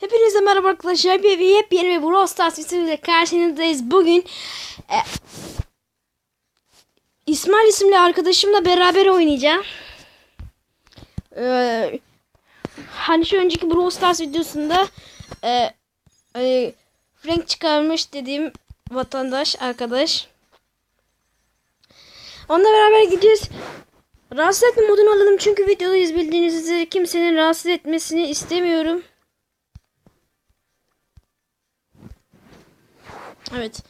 Hepinize merhaba arkadaşlar. Bir yepyeni bir Brawl Stars videosuyla karşınızdayız. Bugün e, İsmail isimli arkadaşımla beraber oynayacağım. E, hani şu önceki Brawl Stars videosunda e, e, Frank çıkarmış dediğim vatandaş arkadaş. Onunla beraber gideceğiz. Rahatsız etme modunu alalım çünkü videodayız bildiğiniz üzere kimsenin rahatsız etmesini istemiyorum. Evet.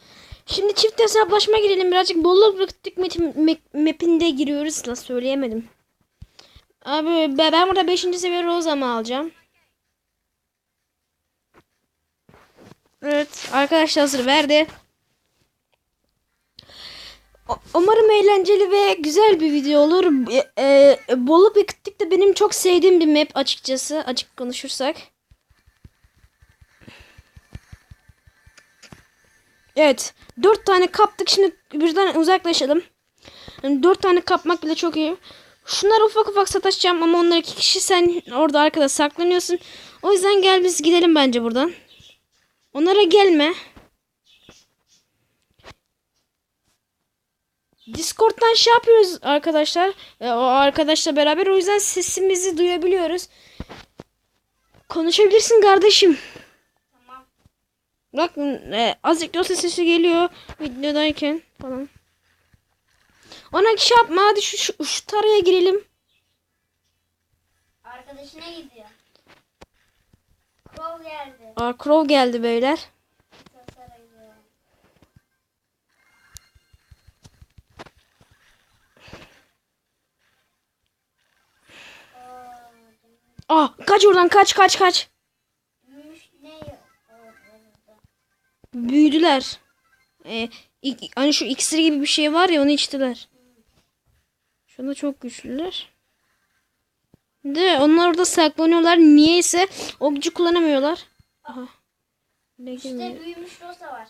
Şimdi çift hesaplaşma girelim. Birazcık bolluk bıraktık map'inde giriyoruz. La söyleyemedim. Abi ben burada 5. seviye Rosa mı alacağım? Evet. Arkadaşlar hazır verdi. Umarım eğlenceli ve güzel bir video olur. E, e, bolluk bıraktık da benim çok sevdiğim bir map açıkçası. Açık konuşursak. Evet. Dört tane kaptık. Şimdi birden uzaklaşalım. Yani dört tane kapmak bile çok iyi. Şunları ufak ufak sataşacağım ama onlar iki kişi sen orada arkada saklanıyorsun. O yüzden gel biz gidelim bence buradan. Onlara gelme. Discord'dan şey yapıyoruz arkadaşlar. E, o arkadaşla beraber o yüzden sesimizi duyabiliyoruz. Konuşabilirsin kardeşim. Bak e, azıcık dosya sesi geliyor videodayken falan. Ona şey yapma hadi şu, şu, şu taraya girelim. Arkadaşına gidiyor. Kol geldi. Aa, Crow geldi beyler. Aa kaç oradan kaç kaç kaç. Gümüş ne yok? orada? Büyüdüler. E, ik- hani şu iksir gibi bir şey var ya onu içtiler. Şu anda çok güçlüler. De onlar orada saklanıyorlar. Niyeyse o gücü kullanamıyorlar. Aha. Ne? İşte büyümüş rosa var.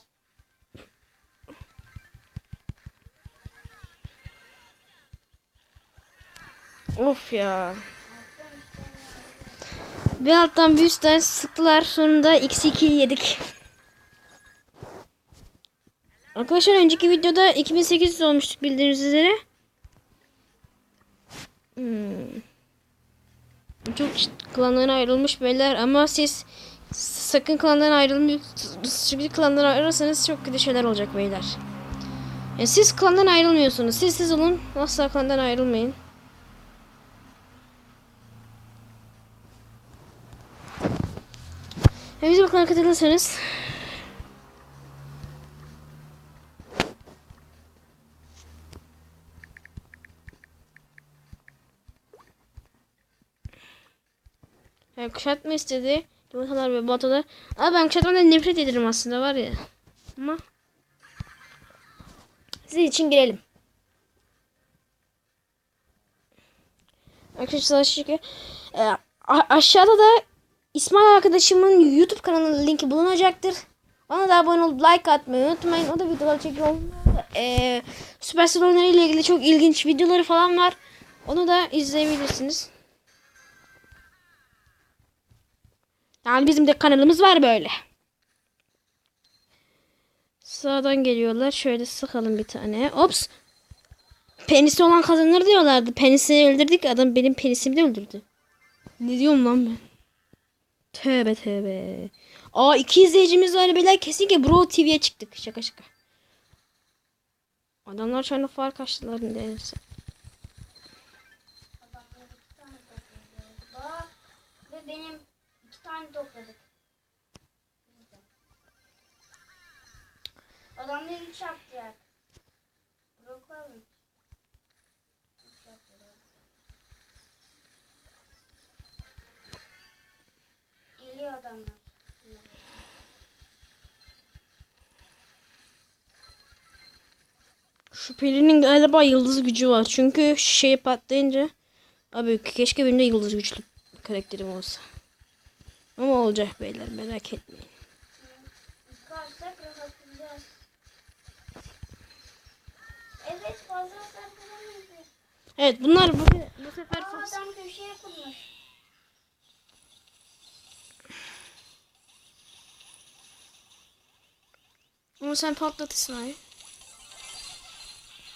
Of ya. Bir alttan bir üstten sıktılar. Sonunda x2 yedik. Arkadaşlar önceki videoda 2800 olmuştuk bildiğiniz üzere. Hmm. Çok klandan ayrılmış beyler ama siz sakın klandan ayrılmıyorsunuz. Çünkü klandan ayrılırsanız çok kötü şeyler olacak beyler. Yani siz klandan ayrılmıyorsunuz. Siz siz olun. Asla klandan ayrılmayın. Ve bize bakın katılırsanız. Yani kuşatma istedi. Yumurtalar ve batalar. Ama ben kuşatmadan nefret ederim aslında var ya. Ama sizin için girelim. Arkadaşlar çünkü e, aşağıda da İsmail arkadaşımın YouTube kanalının linki bulunacaktır. Ona da abone olup like atmayı unutmayın. O da videolar çekiyor. Ee, Supercell ile ilgili çok ilginç videoları falan var. Onu da izleyebilirsiniz. Yani bizim de kanalımız var böyle. Sağdan geliyorlar. Şöyle sıkalım bir tane. Ops. Penisi olan kazanır diyorlardı. Penisini öldürdük. Adam benim penisimi de öldürdü. Ne diyorum lan ben? Tövbe tövbe. Aa iki izleyicimiz var beyler kesinlikle Bro TV'ye çıktık. Şaka şaka. Adamlar şu anda fark açtılar neyse. Şu Şüphelinin galiba yıldız gücü var. Çünkü şey patlayınca abi keşke benim de yıldız güçlü karakterim olsa. Ama olacak beyler merak etmeyin. Evet bunlar bu, bu sefer Aa, adam köşeye kurmuş. Ama sen patlat İsmail.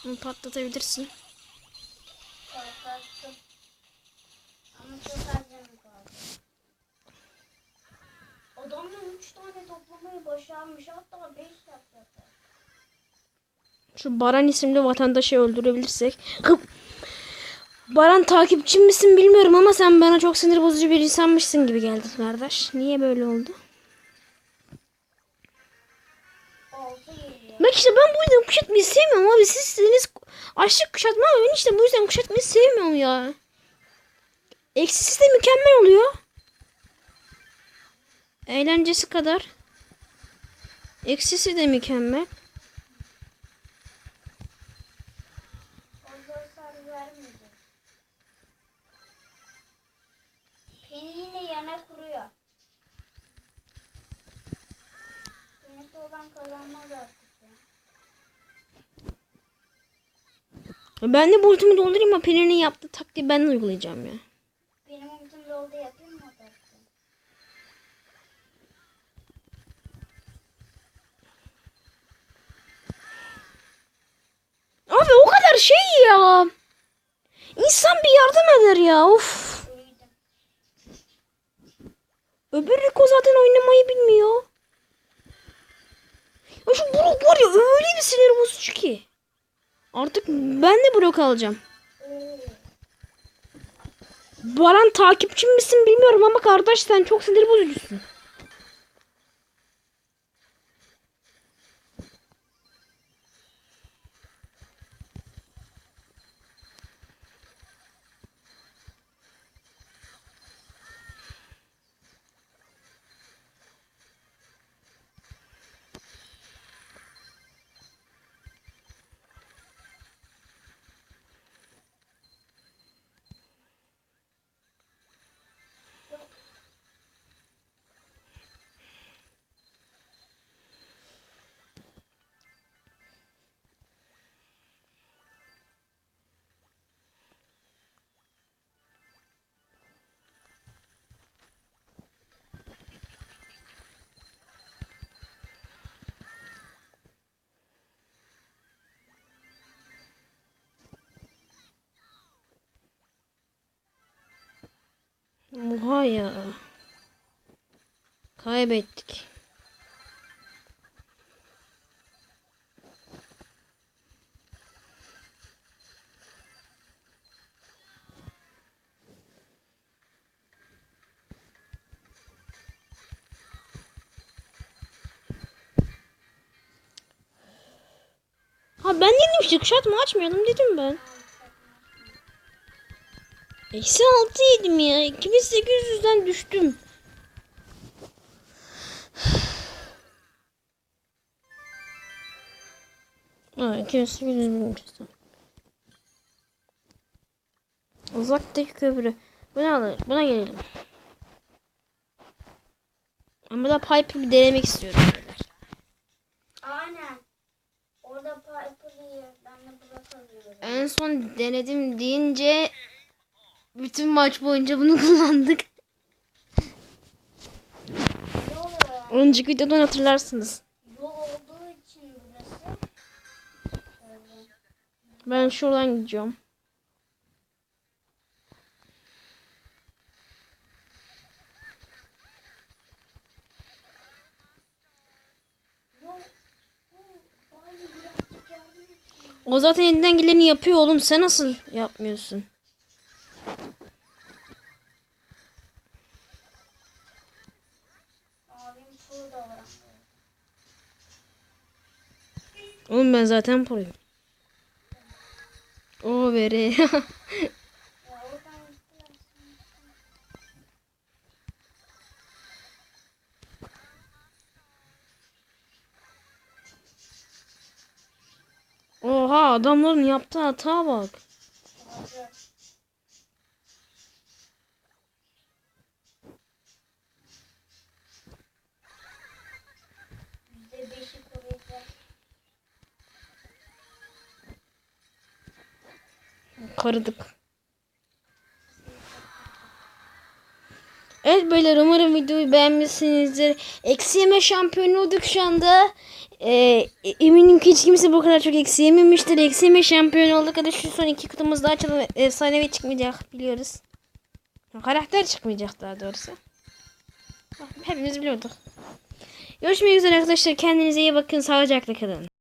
Onu patlatabilirsin. Patlattım. Ama çok az canım kaldı. Adamlar 3 tane toplamayı başarmış. Hatta 5 yapacaklar. Şu Baran isimli vatandaşı öldürebilirsek. Baran takipçim misin bilmiyorum ama sen bana çok sinir bozucu bir insanmışsın gibi geldin kardeş. Niye böyle oldu? Bak işte ben bu yüzden kuşatmayı sevmiyorum abi. Siz siziniz açlık kuşatma ama ben işte bu yüzden kuşatmayı sevmiyorum ya. Eksisiz de mükemmel oluyor. Eğlencesi kadar. Eksisi de mükemmel. Ben de bu ultimi doldurayım ama Pelin'in yaptığı taktiği ben uygulayacağım ya. Benim umudum yolda yapayım mı? Abi o kadar şey ya. İnsan bir yardım eder ya. Of. Öbür Rico zaten oynamayı bilmiyor. Ya şu Brock var ya öyle bir sinir bozucu ki. Artık ben de Brock alacağım. Baran takipçim misin bilmiyorum ama kardeş sen çok sinir bozucusun. Oha ya. Kaybettik. Ha ben dedim işte kuşat mı açmayalım dedim ben. Eksi altı yedim ya. 2800'den düştüm. Ha 2800 düştüm. Uzaktaki köprü. Buna alır. Buna gelelim. Ama da pipe bir denemek istiyorum. Aynen. Orada Piper'ı ben de Burak alıyorum. En son denedim deyince bütün maç boyunca bunu kullandık. Yol, Önceki videodan hatırlarsınız. Ben şuradan gidiyorum. O zaten elinden geleni yapıyor oğlum. Sen nasıl yapmıyorsun? Abim şurada var. Oğlum ben zaten proyum. O gittiler. Oha adamların yaptığı hata bak. Karıdık. Evet beyler umarım videoyu beğenmişsinizdir. Eksi yeme şampiyonu olduk şu anda. Ee, eminim ki hiç kimse bu kadar çok eksi yememiştir. Eksi yeme şampiyonu olduk. Hadi şu son iki kutumuz daha açalım. Efsanevi çıkmayacak biliyoruz. Karakter çıkmayacak daha doğrusu. Hepimiz biliyorduk. Görüşmek üzere arkadaşlar. Kendinize iyi bakın. Sağlıcakla kalın.